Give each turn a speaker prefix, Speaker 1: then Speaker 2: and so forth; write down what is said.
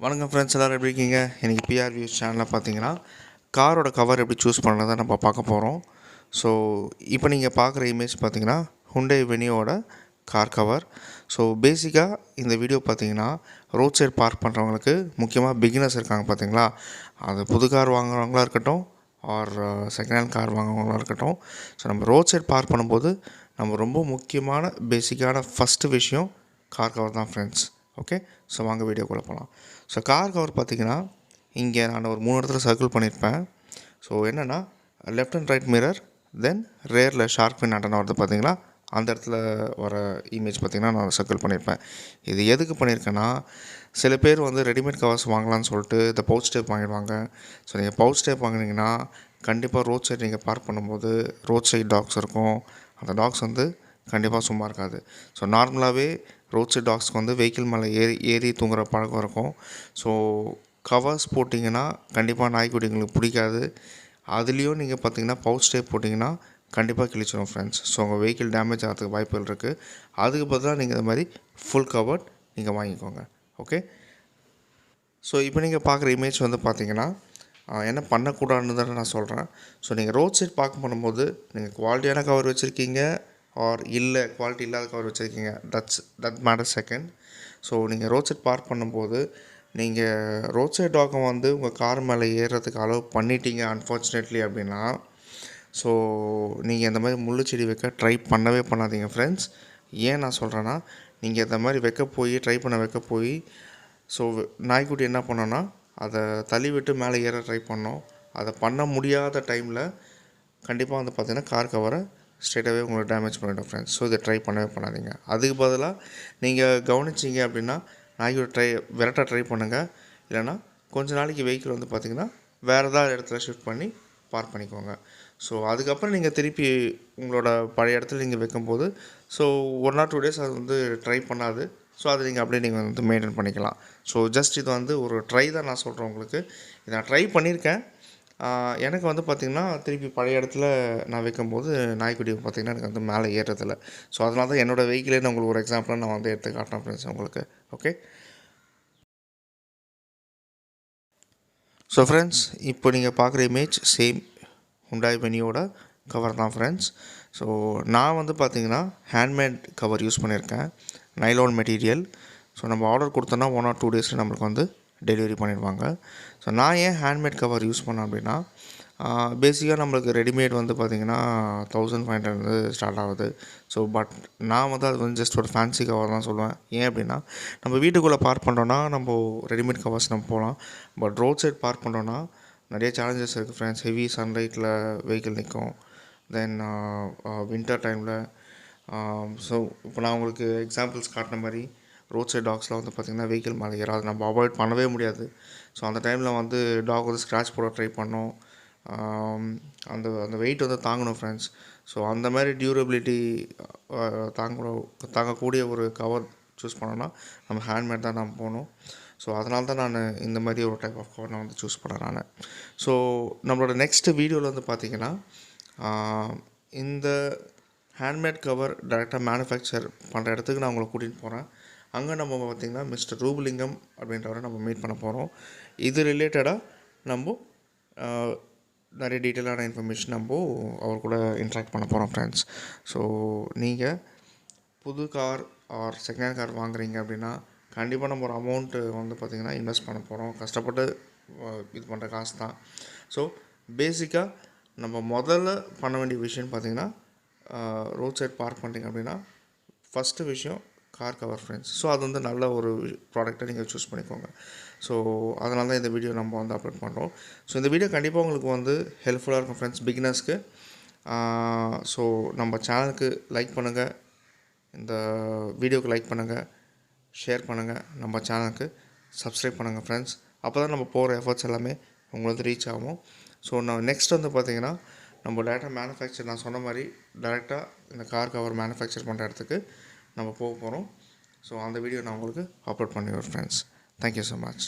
Speaker 1: வணக்கம் ஃப்ரெண்ட்ஸ் எல்லோரும் எப்படி இருக்கீங்க? இன்றைக்கி பிஆர் வியூஸ் சேனலில் பார்த்தீங்கன்னா காரோட கவர் எப்படி சூஸ் பண்ணதை நம்ம பார்க்க போகிறோம் ஸோ இப்போ நீங்கள் பார்க்குற இமேஜ் பார்த்தீங்கன்னா ஹுண்டை வெனியோட கார் கவர் ஸோ பேசிக்காக இந்த வீடியோ பார்த்தீங்கன்னா ரோட் சைடு பார்க் பண்ணுறவங்களுக்கு முக்கியமாக பிகினர்ஸ் இருக்காங்க பார்த்தீங்களா அது புது கார் வாங்குறவங்களா இருக்கட்டும் ஆர் செகண்ட் ஹேண்ட் கார் வாங்குறவங்களா இருக்கட்டும். ஸோ நம்ம ரோட் சைடு பார்க் பண்ணும்போது நம்ம ரொம்ப முக்கியமான பேசிக்கான ஃபஸ்ட்டு விஷயம் கார் கவர் தான் ஃப்ரெண்ட்ஸ் ஓகே? ஸோ வாங்க வீடியோக்குள்ளே போகலாம். ஸோ கார் கவர் பார்த்தீங்கன்னா இங்கே நான் ஒரு மூணு இடத்துல சர்க்கிள் பண்ணியிருப்பேன். ஸோ என்னென்னா left and right mirror then ரேரில் shark fin antenna வருது பார்த்தீங்களா? அந்த இடத்துல வர இமேஜ் பார்த்திங்கன்னா நான் சர்க்கிள் பண்ணியிருப்பேன். இது எதுக்கு பண்ணியிருக்கேன்னா சில பேர் வந்து ரெடிமேட் கவர்ஸ் வாங்கலாம்னு சொல்லிட்டு இந்த பவுச் டேப் வாங்கிடுவாங்க. ஸோ நீங்கள் பவுச் டேப் வாங்கினீங்கன்னா கண்டிப்பாக ரோட் சைடு நீங்கள் பார்க் பண்ணும்போது ரோட் சைடு டாக்ஸ் இருக்கும். அந்த டாக்ஸ் வந்து கண்டிப்பாக சும்மா இருக்காது. ஸோ நார்மலாகவே ரோட் சைட் டாக்ஸ்க்கு வந்து வெஹிக்கிள் மேலே ஏறி ஏறி தூங்குற பழக்கம் இருக்கும். ஸோ கவர்ஸ் போட்டிங்கன்னா கண்டிப்பாக நாய்க்குட்டிங்களுக்கு பிடிக்காது. அதுலேயும் நீங்கள் பார்த்தீங்கன்னா பவுச் டேப் போட்டிங்கன்னா கண்டிப்பாக கிழிச்சிடும் ஃப்ரெண்ட்ஸ் ஸோ உங்கள் வெஹிக்கிள் டேமேஜ் ஆகிறதுக்கு வாய்ப்புகள் இருக்குது அதுக்கு பதிலாக நீங்கள் இந்த மாதிரி ஃபுல் கவர்ட் நீங்கள் வாங்கிக்கோங்க. ஓகே ஸோ இப்போ நீங்கள் பார்க்குற இமேஜ் வந்து பார்த்தீங்கன்னா என்ன பண்ணக்கூடாதுன்னு தான் நான் சொல்கிறேன் ஸோ நீங்கள் ரோட் சைட் பார்க்க பண்ணும்போது நீங்கள் குவாலிட்டியான கவர் வச்சுருக்கீங்க. ஆர் இல்லை குவாலிட்டி இல்லாத கவர் வச்சுருக்கீங்க. That's that matter second so நீங்கள் ரோட் சைட் பார்க் பண்ணும்போது நீங்கள் ரோட் சைட் டாக்கை வந்து உங்கள் கார் மேலே ஏறுறதுக்கு அலோவ் பண்ணிட்டீங்க அன்ஃபார்ச்சுனேட்லி அப்படின்னா ஸோ நீங்கள் இந்த மாதிரி முள்ளு செடி வைக்க ட்ரை பண்ணவே பண்ணாதீங்க ஃப்ரெண்ட்ஸ் ஏன் நான் சொல்கிறேன்னா நீங்கள் இந்த மாதிரி வைக்க போய் ட்ரை பண்ண வைக்க போய் ஸோ நாய்க்குட்டி என்ன பண்ணோன்னா அதை தள்ளி விட்டு மேலே ஏற ட்ரை பண்ணோம். அதை பண்ண முடியாத டைமில் கண்டிப்பாக வந்து பார்த்தீங்கன்னா கார் கவரை ஸ்ட்ரெயிட்டாகவே உங்களுக்கு டேமேஜ் பண்ணிவிடும் ஃப்ரெண்ட்ஸ் ஸோ இதை ட்ரை பண்ணவே பண்ணாதீங்க. அதுக்கு பதிலாக நீங்கள் கவனிச்சிங்க அப்படின்னா நாய்க்குட்டி ட்ரை விரட்ட ட்ரை பண்ணுங்கள் இல்லைன்னா கொஞ்ச நாளைக்கு வெஹிக்கிள் வந்து பார்த்திங்கன்னா வேறு ஏதாவது இடத்துல ஷிஃப்ட் பண்ணி பார்க் பண்ணிக்கோங்க. ஸோ அதுக்கப்புறம் நீங்கள் திருப்பி உங்களோட பழைய இடத்துல நீங்கள் வைக்கும்போது so one or two days அது வந்து ட்ரை பண்ணாது. ஸோ அதை நீங்கள் அப்படியே நீங்கள் வந்து மெயின்டைன் பண்ணிக்கலாம். ஸோ ஜஸ்ட் இது வந்து ஒரு ட்ரை தான் நான் சொல்கிறேன் உங்களுக்கு. இதை நான் ட்ரை பண்ணியிருக்கேன். எனக்கு வந்து பார்த்திங்கன்னா திருப்பி பழைய இடத்துல நான் வைக்கும்போது நாய்க்குடி பார்த்திங்கன்னா எனக்கு வந்து மேலே ஏறுறதில்ல. ஸோ அதனால தான் என்னோடய வெஹிக்கிளே நான் உங்களுக்கு ஒரு எக்ஸாம்பிளாக நான் வந்து எடுத்து காட்டினேன் ஃப்ரெண்ட்ஸ் உங்களுக்கு. ஓகே ஸோ ஃப்ரெண்ட்ஸ் இப்போ நீங்கள் பார்க்குற இமேஜ் சேம் ஹுண்டாய் பெனியோட கவர் தான் ஃப்ரெண்ட்ஸ் ஸோ நான் வந்து பார்த்திங்கன்னா ஹேண்ட்மேட் கவர் யூஸ் பண்ணியிருக்கேன். நைலான் மெட்டீரியல் ஸோ நம்ம ஆர்டர் கொடுத்தோன்னா ஒன் ஆர் டூ டேஸில் நம்மளுக்கு வந்து டெலிவரி பண்ணிடுவாங்க. ஸோ நான் ஏன் ஹேண்ட்மேட் கவர் யூஸ் பண்ணேன் அப்படின்னா பேசிக்காக நம்மளுக்கு ரெடிமேட் வந்து பார்த்திங்கன்னா தௌசண்ட் ஃபைவ் ஹண்ட்ரட் வந்து ஸ்டார்ட் ஆகுது. ஸோ பட் நான் வந்து அது வந்து ஜஸ்ட் ஒரு ஃபேன்சி கவர் தான் சொல்லுவேன். ஏன் அப்படின்னா நம்ம வீட்டுக்குள்ளே பார்க் பண்ணுறோன்னா நம்ம ரெடிமேட் கவர்ஸ் நம்ம போகலாம் பட் ரோட் சைட் பார்க் பண்ணுறோன்னா நிறைய சேலஞ்சஸ் இருக்குது ஃப்ரெண்ட்ஸ் ஹெவி சன்லைட்டில் வெஹிக்கிள் நிற்கும் தென் வின்டர் டைமில் ஸோ இப்போ நான் உங்களுக்கு எக்ஸாம்பிள்ஸ் காட்டின மாதிரி ரோட் சைட் டாக்ஸ்லாம் வந்து பார்த்திங்கன்னா வெஹிக்கிள் மேலே ஏறாது. நம்ம அவாய்ட் பண்ணவே முடியாது. ஸோ அந்த டைமில் வந்து டாக் வந்து ஸ்க்ராட்ச் போட ட்ரை பண்ணோம். அந்த அந்த வெயிட் வந்து தாங்கணும் ஃப்ரெண்ட்ஸ் ஸோ அந்த மாதிரி டியூரபிலிட்டி தாங்க தாங்கக்கூடிய ஒரு கவர் சூஸ் பண்ணோன்னா நம்ம ஹேண்ட்மேட் தான் நம்ம போகணும். ஸோ அதனால தான் நான் இந்த மாதிரி ஒரு டைப் ஆஃப் கவர் நான் வந்து சூஸ் பண்ணேன் நான். ஸோ நம்மளோட நெக்ஸ்ட் வீடியோவில் வந்து பார்த்திங்கன்னா இந்த ஹேண்ட்மேட் கவர் டைரெக்டாக மேனுஃபேக்சர் பண்ணுற இடத்துக்கு நான் உங்களை கூட்டிகிட்டு போகிறேன் அங்கே நம்ம பார்த்திங்கன்னா மிஸ்டர் ரூபலிங்கம் அப்படின்றவரை நம்ம மீட் பண்ண போகிறோம் இது ரிலேட்டடாக நம்ம நிறைய டீட்டெயிலான இன்ஃபர்மேஷன் நம்ம அவர் கூட இன்ட்ராக்ட் பண்ண போகிறோம் ஃப்ரெண்ட்ஸ் ஸோ நீங்கள் புது car or second hand car வாங்குறீங்க அப்படின்னா கண்டிப்பாக நம்ம ஒரு அமௌண்ட்டு வந்து பார்த்திங்கன்னா இன்வெஸ்ட் பண்ண போகிறோம் கஷ்டப்பட்டு இது பண்ணுற காசு தான் ஸோ பேசிக்காக நம்ம முதல்ல பண்ண வேண்டிய விஷயம்னு பார்த்திங்கன்னா ரோட் சைட் பார்க் பண்ணிட்டீங்க அப்படின்னா ஃபஸ்ட்டு விஷயம் கார் கவர் ஃப்ரெண்ட்ஸ் ஸோ அது வந்து நல்ல ஒரு ப்ராடக்ட்டை நீங்கள் சூஸ் பண்ணிக்கோங்க. ஸோ அதனால தான் இந்த வீடியோ நம்ம வந்து அப்லோட் பண்ணுறோம் ஸோ இந்த வீடியோ கண்டிப்பாக உங்களுக்கு வந்து ஹெல்ப்ஃபுல்லாக இருக்கும் ஃப்ரெண்ட்ஸ் பிகினர்ஸ்க்கு ஸோ நம்ம சேனலுக்கு லைக் பண்ணுங்கள் இந்த வீடியோக்கு லைக் பண்ணுங்கள் ஷேர் பண்ணுங்கள் நம்ம சேனலுக்கு சப்ஸ்கிரைப் பண்ணுங்கள் ஃப்ரெண்ட்ஸ் அப்போ தான் நம்ம போகிற எஃபர்ட்ஸ் எல்லாமே உங்களுக்கு ரீச் ஆகும். ஸோ நான் நெக்ஸ்ட் வந்து பார்த்திங்கன்னா நம்ம டேரெக்டாக மேனுஃபேக்சர் நான் சொன்ன மாதிரி டேரெக்டாக இந்த கார் கவர் மேனுஃபேக்சர் பண்ணுற இடத்துக்கு நம்ம போக போகிறோம் ஸோ அந்த வீடியோ நான் உங்களுக்கு அப்லோட் பண்ணிடுவேன் ஃப்ரெண்ட்ஸ் தேங்க்யூ ஸோ மச்